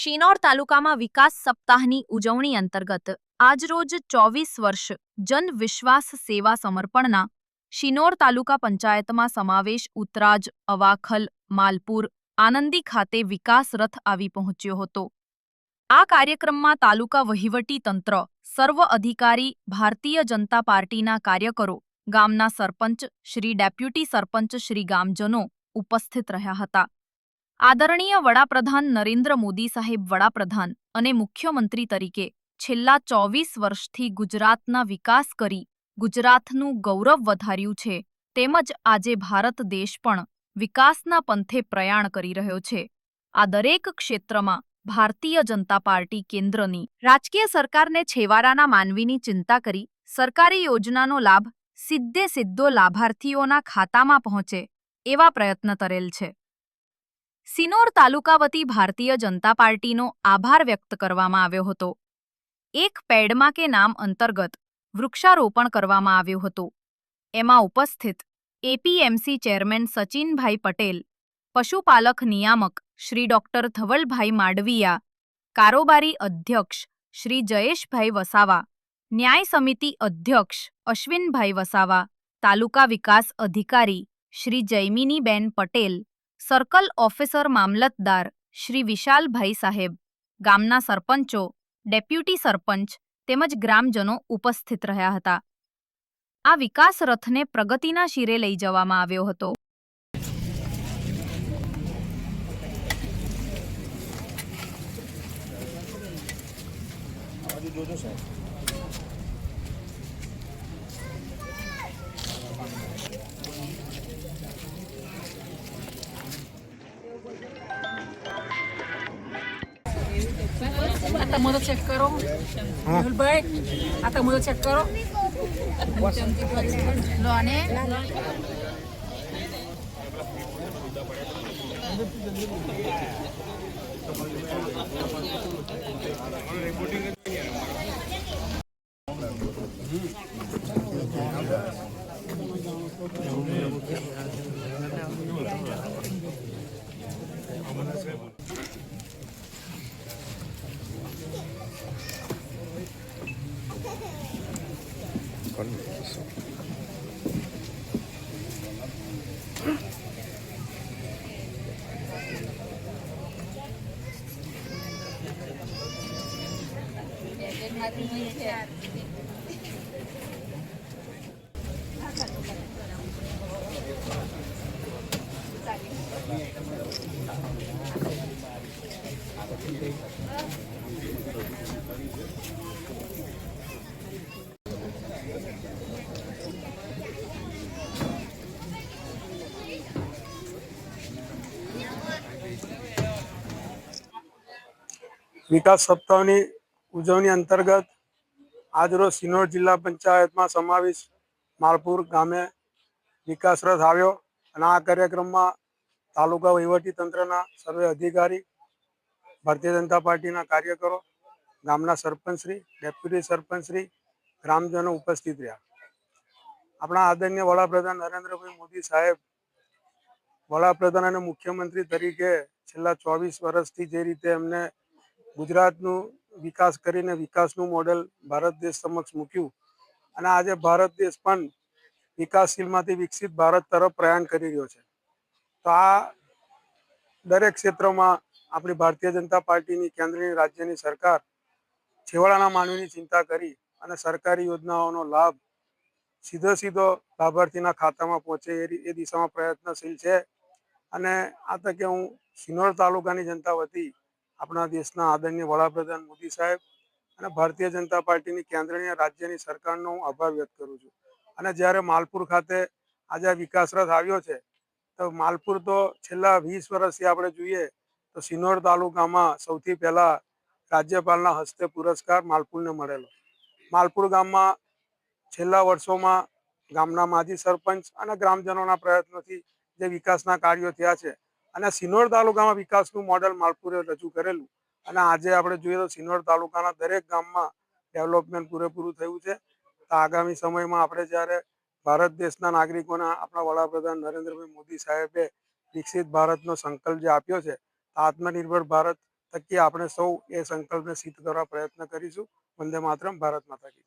શિનોર તાલુકામાં વિકાસ સપ્તાહની ઉજવણી અંતર્ગત આજરોજ ચોવીસ વર્ષ જન વિશ્વાસ સેવા સમર્પણના શિનોર તાલુકા પંચાયતમાં સમાવેશ ઉતરાજ અવાખલ, માલપુર, આનંદી ખાતે વિકાસ રથ આવી પહોંચ્યો હતો. આ કાર્યક્રમમાં તાલુકા વહીવટી તંત્ર, સર્વ અધિકારી, ભારતીય જનતા પાર્ટીના કાર્યકરો, ગામના સરપંચ શ્રી ડેપ્યુટી સરપંચ શ્રી ગામજનો ઉપસ્થિત રહ્યા હતા. આદરણીય વડાપ્રધાન નરેન્દ્ર મોદી સાહેબ વડાપ્રધાન અને મુખ્યમંત્રી તરીકે છેલ્લા ચોવીસ વર્ષથી ગુજરાતના વિકાસ કરી ગુજરાતનું ગૌરવ વધાર્યું છે. તેમજ આજે ભારત દેશ પણ વિકાસના પંથે પ્રયાણ કરી રહ્યો છે. આ દરેક ક્ષેત્રમાં ભારતીય જનતા પાર્ટી કેન્દ્રની રાજકીય સરકારને છેવાડાના માનવીની ચિંતા કરી સરકારી યોજનાનો લાભ સીધે સીધો લાભાર્થીઓના ખાતામાં પહોંચે એવા પ્રયત્ન કરેલ છે. સિનોર તાલુકા વતી ભારતીય જનતા પાર્ટીનો આભાર વ્યક્ત કરવામાં આવ્યો હતો. એક પેડમાં કે નામ અંતર્ગત વૃક્ષારોપણ કરવામાં આવ્યું હતું. એમાં ઉપસ્થિત એપીએમસી ચેરમેન સચિનભાઈ પટેલ, પશુપાલક નિયામક શ્રી ડોક્ટર ધવલભાઈ માંડવિયા, કારોબારી અધ્યક્ષ શ્રી જયેશભાઈ વસાવા, ન્યાય સમિતિ અધ્યક્ષ અશ્વિનભાઈ વસાવા, તાલુકા વિકાસ અધિકારી શ્રી જયમિનીબેન પટેલ સર્કલ ઓફિસર મામલતદાર શ્રી વિશાલભાઈ સાહેબ, ગામના સરપંચો, ડેપ્યુટી સરપંચ તેમજ ગ્રામજનો ઉપસ્થિત રહ્યા હતા. આ વિકાસ રથને પ્રગતિના શિરે લઈ જવામાં આવ્યો હતો. आता मुलं चेक करो भाई आता मुलं चेक करो এখন কিছু Thank you. વિકાસ સપ્તાહની ઉજવણી અંતર્ગત આજરોજ સિનોર જિલ્લા પંચાયતમાં સમાવેશ માલપુર ગામે વિકાસ રથ આવ્યો અને આ કાર્યક્રમમાં તાલુકા તંત્રના સર્વે અધિકારી, ભારતીય જનતા પાર્ટીના કાર્યકરો, ગામના સરપંચશ્રી, ડેપ્યુટી સરપંચશ્રી, ગ્રામજનો ઉપસ્થિત રહ્યા. આપણા આદરણીય વડાપ્રધાન નરેન્દ્રભાઈ મોદી સાહેબ, વડાપ્રધાન અને મુખ્યમંત્રી તરીકે છેલ્લા ચોવીસ વર્ષથી જે રીતે એમને ગુજરાતનું વિકાસ કરીને વિકાસનું મોડેલ ભારત દેશ સમક્ષ મૂક્યું. અને આજે ભારત દેશ પણ વિકાસશીલમાંથી વિકસિત ભારત તરફ પ્રયાણ કરી રહ્યો છે. તો આ દરેક ક્ષેત્રમાં આપણી ભારતીય જનતા પાર્ટીની, કેન્દ્રની, રાજ્યની સરકાર છેવાડાના માનવીની ચિંતા કરી અને સરકારી યોજનાઓનો લાભ સીધો સીધો લાભાર્થીના ખાતામાં પહોંચે એ દિશામાં પ્રયત્નશીલ છે. અને આ તકે હું સિનોર તાલુકાની જનતા વતી આપણા દેશના આદરણીય વડાપ્રધાન મોદી સાહેબ અને ભારતીય જનતા પાર્ટીની કેન્દ્રની રાજ્યની સરકારનો હું આભાર વ્યક્ત કરું છું. અને જ્યારે માલપુર ખાતે આજે વિકાસરથ વિકાસ રથ આવ્યો છે, તો માલપુર તો છેલ્લા વીસ વર્ષથી આપણે જોઈએ તો સિનોર તાલુકામાં સૌથી પહેલાં રાજ્યપાલના હસ્તે પુરસ્કાર માલપુરને મળેલો. માલપુર ગામમાં છેલ્લા વર્ષોમાં ગામના માજી સરપંચ અને ગ્રામજનોના પ્રયત્નોથી જે વિકાસના કાર્યો થયા છે અને સિનોર તાલુકામાં વિકાસનું મોડેલ માલપુરે રજૂ કરેલું. અને આજે આપણે જોઈએ તો સિનોર તાલુકાના દરેક ગામમાં ડેવલપમેન્ટ પૂરેપૂરું થયું છે. તો આગામી સમયમાં આપણે જ્યારે ભારત દેશના નાગરિકોના આપણા વડાપ્રધાન નરેન્દ્રભાઈ મોદી સાહેબે વિકસિત ભારતનો સંકલ્પ જે આપ્યો છે આત્મનિર્ભર ભારત થકી આપણે સૌ એ સંકલ્પને સિદ્ધ કરવા પ્રયત્ન કરીશું. વંદે માતરમ, ભારત માતા કી.